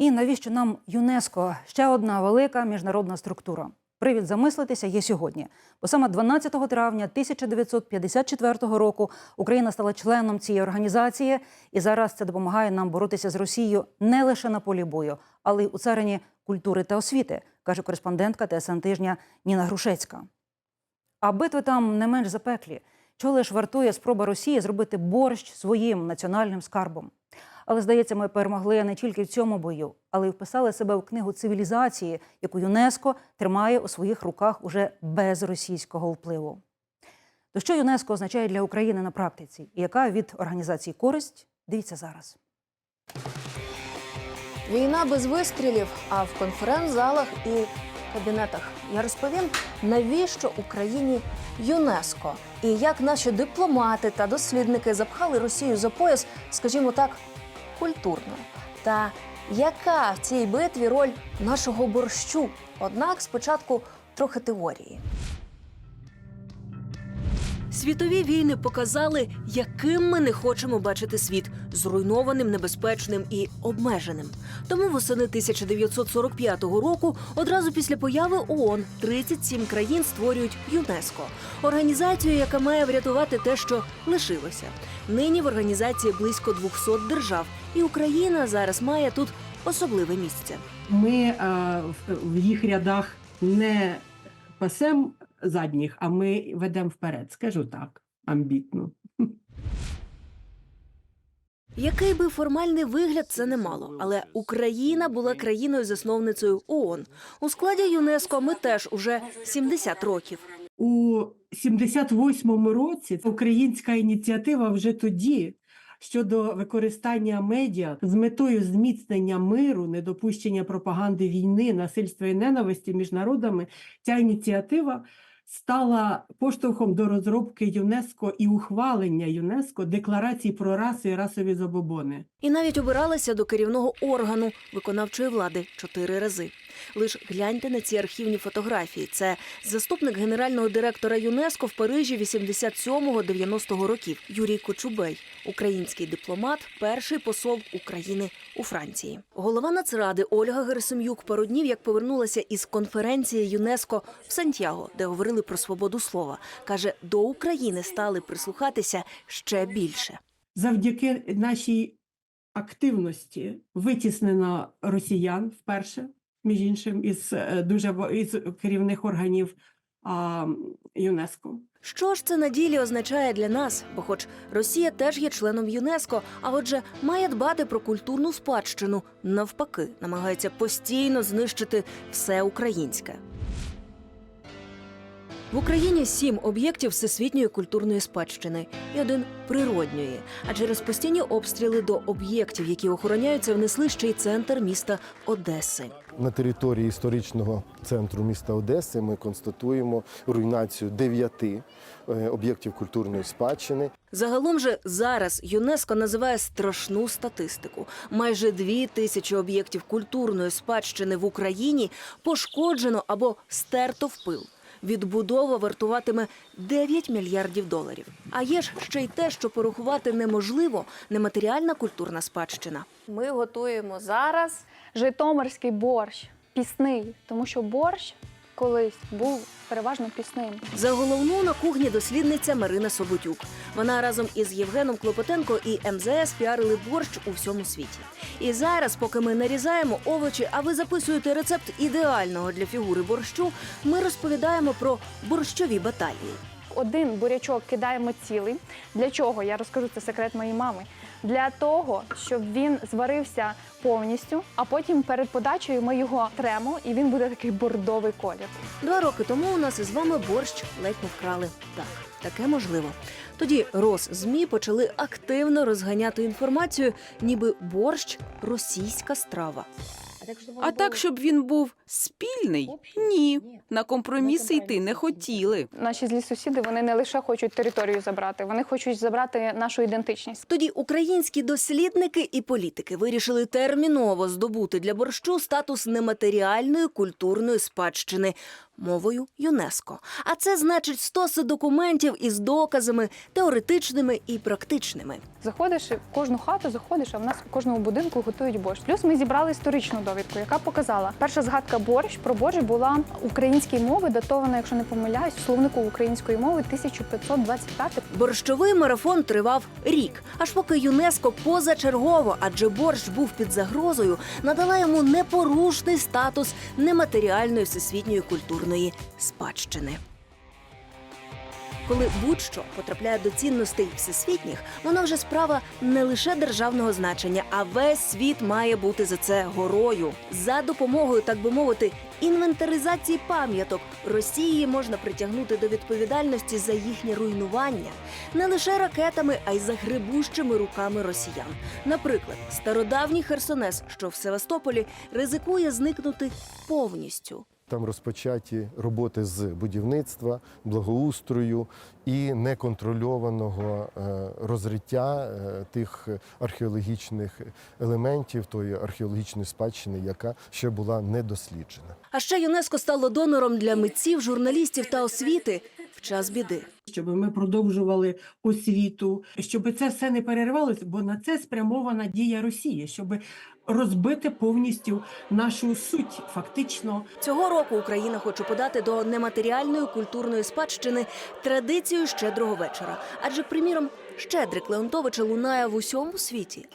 І навіщо нам ЮНЕСКО ще одна велика міжнародна структура? Привід замислитися є сьогодні. Бо саме 12 травня 1954 року Україна стала членом цієї організації, і зараз це допомагає нам боротися з Росією не лише на полі бою, але й у царині культури та освіти, каже кореспондентка ТСН тижня Ніна Грушецька. А битви там не менш запеклі. Чого лиш вартує спроба Росії зробити борщ своїм національним скарбом. Але здається, ми перемогли не тільки в цьому бою, але й вписали себе в книгу цивілізації, яку ЮНЕСКО тримає у своїх руках уже без російського впливу. То що ЮНЕСКО означає для України на практиці, і яка від організації користь? Дивіться зараз. Війна без вистрілів, а в конференц-залах і кабінетах. Я розповім, навіщо Україні ЮНЕСКО і як наші дипломати та дослідники запхали Росію за пояс, скажімо так, культурно. Та яка в цій битві роль нашого борщу? Однак спочатку трохи теорії. Світові війни показали, яким ми не хочемо бачити світ зруйнованим, небезпечним і обмеженим. Тому восени 1945 року, одразу після появи ООН, 37 країн створюють ЮНЕСКО організацію, яка має врятувати те, що лишилося. Нині в організації близько 200 держав, і Україна зараз має тут особливе місце. Ми е, в- в їх рядах не пасем задніх, а ми ведемо вперед. Скажу так, амбітно. Який би формальний вигляд це не мало, але Україна була країною-засновницею ООН. У складі ЮНЕСКО ми теж уже 70 років. У 78-му році українська ініціатива вже тоді щодо використання медіа з метою зміцнення миру, недопущення пропаганди війни, насильства і ненависті між народами. Ця ініціатива стала поштовхом до розробки ЮНЕСКО і ухвалення ЮНЕСКО декларації про раси і расові забобони. І навіть обиралася до керівного органу виконавчої влади чотири рази. Лиш гляньте на ці архівні фотографії. Це заступник генерального директора ЮНЕСКО в Парижі 87-90 років Юрій Кочубей, український дипломат, перший посол України у Франції. Голова Нацради Ольга Герасим'юк пару днів як повернулася із конференції ЮНЕСКО в Сантьяго, де говорили про свободу слова. каже, до України стали прислухатися ще більше. Завдяки нашій активності витіснено росіян вперше, між іншим, із е, дуже із керівних органів а, ЮНЕСКО. Що ж це на ділі означає для нас? Бо, хоч Росія теж є членом ЮНЕСКо, а отже, має дбати про культурну спадщину, навпаки, намагається постійно знищити все українське. В Україні сім об'єктів всесвітньої культурної спадщини і один природньої. А через постійні обстріли до об'єктів, які охороняються, внесли ще й центр міста Одеси. На території історичного центру міста Одеси ми констатуємо руйнацію дев'яти е, об'єктів культурної спадщини. Загалом же зараз ЮНЕСКО називає страшну статистику. Майже дві тисячі об'єктів культурної спадщини в Україні пошкоджено або стерто в пил. Відбудова вартуватиме 9 мільярдів доларів. А є ж ще й те, що порахувати неможливо нематеріальна культурна спадщина. Ми готуємо зараз. Житомирський борщ пісний, тому що борщ колись був переважно пісним. За головну на кухні дослідниця Марина Соботюк. Вона разом із Євгеном Клопотенко і МЗС піарили борщ у всьому світі. І зараз, поки ми нарізаємо овочі, а ви записуєте рецепт ідеального для фігури борщу, ми розповідаємо про борщові баталії. Один бурячок кидаємо цілий. Для чого? Я розкажу це секрет моєї мами. Для того, щоб він зварився повністю, а потім перед подачею ми його тремо, і він буде такий бордовий колір. Два роки тому у нас із вами борщ ледь не вкрали. Так, таке можливо. Тоді Росзмі почали активно розганяти інформацію, ніби борщ російська страва. А так, щоб він був спільний? Ні. На компроміси йти не хотіли. Наші злі сусіди вони не лише хочуть територію забрати, вони хочуть забрати нашу ідентичність. Тоді українські дослідники і політики вирішили терміново здобути для борщу статус нематеріальної культурної спадщини. Мовою ЮНЕСКо. А це значить стоси документів із доказами теоретичними і практичними. Заходиш в кожну хату, заходиш, а в нас в кожному будинку готують борщ. Плюс ми зібрали історичну довідку, яка показала, перша згадка борщ про борщ була української мови, датована, якщо не помиляюсь, в словнику української мови 1525 Борщовий марафон тривав рік, аж поки ЮНЕСКо позачергово, адже борщ був під загрозою, надала йому непорушний статус нематеріальної всесвітньої культурної спадщини. Коли будь-що потрапляє до цінностей всесвітніх, воно вже справа не лише державного значення, а весь світ має бути за це горою. За допомогою, так би мовити, інвентаризації пам'яток Росії можна притягнути до відповідальності за їхнє руйнування не лише ракетами, а й загребущими руками росіян. Наприклад, стародавній Херсонес, що в Севастополі, ризикує зникнути повністю. Там розпочаті роботи з будівництва, благоустрою і неконтрольованого е, розриття е, тих археологічних елементів, тої археологічної спадщини, яка ще була не досліджена. А ще ЮНЕСКо стало донором для митців, журналістів та освіти в час біди. щоб ми продовжували освіту, щоб це все не перервалося, бо на це спрямована дія Росії, щоб розбити повністю нашу суть, фактично Цього року Україна хоче подати до нематеріальної культурної спадщини традицію щедрого вечора. Адже, приміром, щедрик Леонтовича лунає в усьому світі.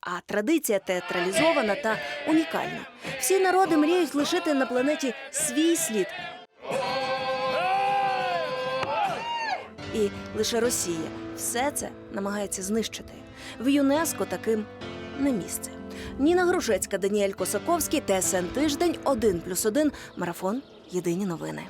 А традиція театралізована та унікальна. Всі народи мріють лишити на планеті свій слід. І лише Росія все це намагається знищити. В ЮНЕСКО таким не місце. Ніна Грушецька, Даніель Косаковський, ТСН Тиждень, 1+,1, Марафон. Єдині новини.